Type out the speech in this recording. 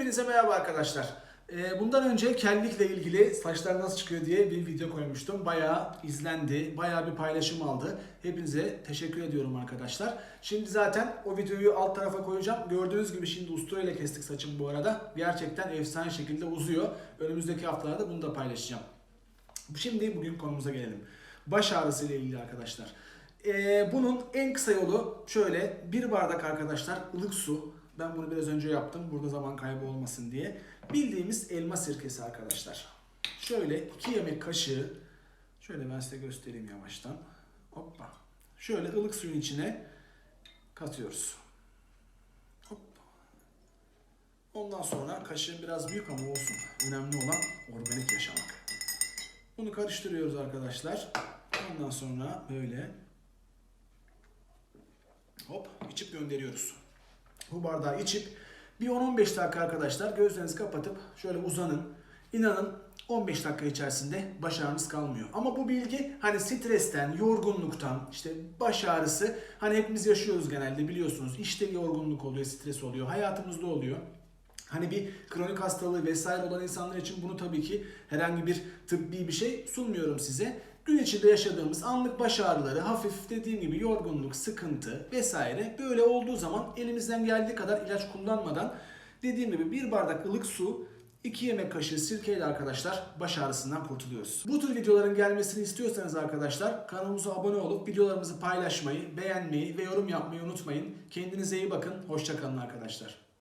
Hepinize merhaba arkadaşlar. Ee, bundan önce kellikle ilgili saçlar nasıl çıkıyor diye bir video koymuştum. Bayağı izlendi, bayağı bir paylaşım aldı. Hepinize teşekkür ediyorum arkadaşlar. Şimdi zaten o videoyu alt tarafa koyacağım. Gördüğünüz gibi şimdi usta ile kestik saçımı bu arada. Gerçekten efsane şekilde uzuyor. Önümüzdeki haftalarda bunu da paylaşacağım. Şimdi bugün konumuza gelelim. Baş ağrısı ile ilgili arkadaşlar. Ee, bunun en kısa yolu şöyle bir bardak arkadaşlar ılık su. Ben bunu biraz önce yaptım burada zaman kaybı olmasın diye. Bildiğimiz elma sirkesi arkadaşlar. Şöyle 2 yemek kaşığı şöyle ben size göstereyim yavaştan. Hoppa. Şöyle ılık suyun içine katıyoruz. Hop. Ondan sonra kaşığın biraz büyük ama olsun. Önemli olan organik yaşamak. Bunu karıştırıyoruz arkadaşlar. Ondan sonra böyle hop içip gönderiyoruz. Bu bardağı içip bir 10-15 dakika arkadaşlar gözlerinizi kapatıp şöyle uzanın. İnanın 15 dakika içerisinde baş ağrınız kalmıyor. Ama bu bilgi hani stresten, yorgunluktan, işte baş ağrısı hani hepimiz yaşıyoruz genelde biliyorsunuz. İşte yorgunluk oluyor, stres oluyor, hayatımızda oluyor. Hani bir kronik hastalığı vesaire olan insanlar için bunu tabii ki herhangi bir tıbbi bir şey sunmuyorum size. Gün içinde yaşadığımız anlık baş ağrıları, hafif dediğim gibi yorgunluk, sıkıntı vesaire böyle olduğu zaman elimizden geldiği kadar ilaç kullanmadan dediğim gibi bir bardak ılık su, 2 yemek kaşığı sirkeyle arkadaşlar baş ağrısından kurtuluyoruz. Bu tür videoların gelmesini istiyorsanız arkadaşlar kanalımıza abone olup videolarımızı paylaşmayı, beğenmeyi ve yorum yapmayı unutmayın. Kendinize iyi bakın. Hoşçakalın arkadaşlar.